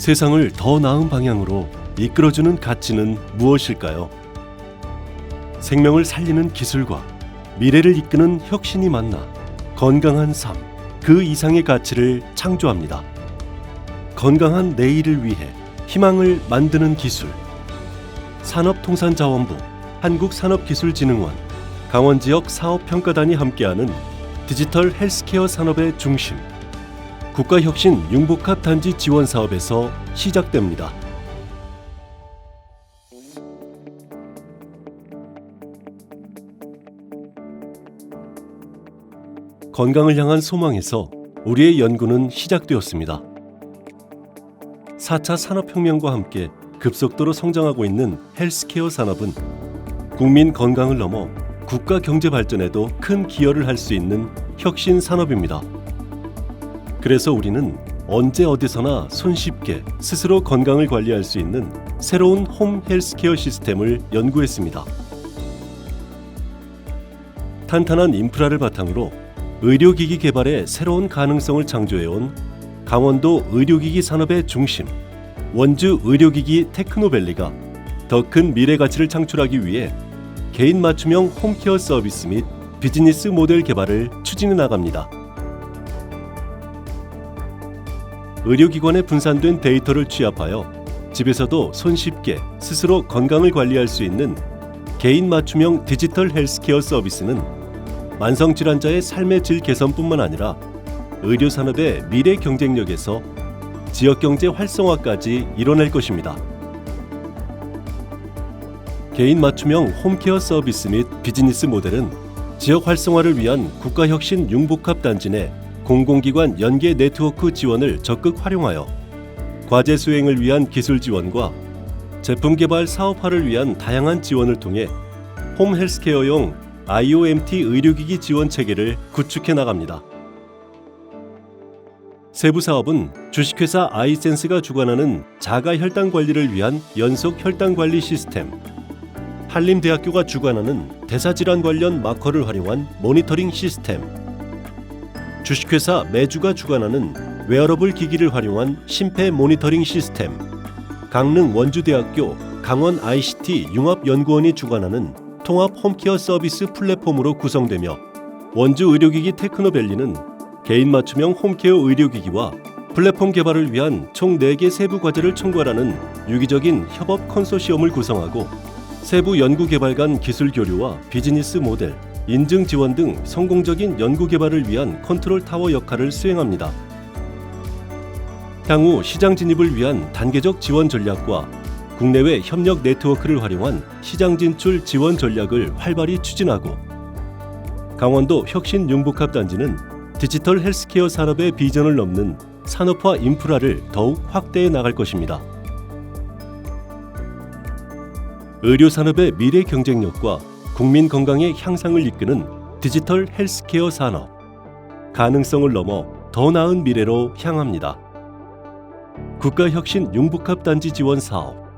세상을 더 나은 방향으로 이끌어주는 가치는 무엇일까요? 생명을 살리는 기술과 미래를 이끄는 혁신이 만나 건강한 삶, 그 이상의 가치를 창조합니다. 건강한 내일을 위해 희망을 만드는 기술. 산업통산자원부, 한국산업기술진흥원, 강원지역 사업평가단이 함께하는 디지털 헬스케어 산업의 중심. 국가혁신 융복합 단지 지원 사업에서 시작됩니다. 건강을 향한 소망에서 우리의 연구는 시작되었습니다. 4차 산업혁명과 함께 급속도로 성장하고 있는 헬스케어 산업은 국민 건강을 넘어 국가 경제 발전에도 큰 기여를 할 수 있는 혁신 산업입니다. 그래서 우리는 언제 어디서나 손쉽게 스스로 건강을 관리할 수 있는 새로운 홈 헬스케어 시스템을 연구했습니다. 탄탄한 인프라를 바탕으로 의료기기 개발의 새로운 가능성을 창조해온 강원도 의료기기 산업의 중심 원주 의료기기 테크노밸리가 더 큰 미래 가치를 창출하기 위해 개인 맞춤형 홈케어 서비스 및 비즈니스 모델 개발을 추진해 나갑니다. 의료기관에 분산된 데이터를 취합하여 집에서도 손쉽게 스스로 건강을 관리할 수 있는 개인 맞춤형 디지털 헬스케어 서비스는 만성 질환자의 삶의 질 개선뿐만 아니라 의료 산업의 미래 경쟁력에서 지역 경제 활성화까지 이뤄낼 것입니다. 개인 맞춤형 홈케어 서비스 및 비즈니스 모델은 지역 활성화를 위한 국가혁신 융복합 단지 내 공공기관 연계 네트워크 지원을 적극 활용하여 과제 수행을 위한 기술 지원과 제품 개발 사업화를 위한 다양한 지원을 통해 홈 헬스케어용 IOMT 의료기기 지원 체계를 구축해 나갑니다. 세부 사업은 주식회사 아이센스가 주관하는 자가 혈당 관리를 위한 연속 혈당 관리 시스템, 한림대학교가 주관하는 대사질환 관련 마커를 활용한 모니터링 시스템, 주식회사 매주가 주관하는 웨어러블 기기를 활용한 심폐 모니터링 시스템, 강릉 원주대학교 강원 ICT 융합연구원이 주관하는 통합 홈케어 서비스 플랫폼으로 구성되며 원주 의료기기 테크노밸리는 개인 맞춤형 홈케어 의료기기와 플랫폼 개발을 위한 총 4개 세부 과제를 총괄하는 유기적인 협업 컨소시엄을 구성하고 세부 연구 개발 간 기술 교류와 비즈니스 모델, 인증 지원 등 성공적인 연구 개발을 위한 컨트롤 타워 역할을 수행합니다. 향후 시장 진입을 위한 단계적 지원 전략과 국내외 협력 네트워크를 활용한 시장 진출 지원 전략을 활발히 추진하고 강원도 혁신 융복합 단지는 디지털 헬스케어 산업의 비전을 넘는 산업화 인프라를 더욱 확대해 나갈 것입니다. 의료 산업의 미래 경쟁력과 국민 건강의 향상을 이끄는 디지털 헬스케어 산업 가능성을 넘어 더 나은 미래로 향합니다. 국가혁신 융복합 단지 지원 사업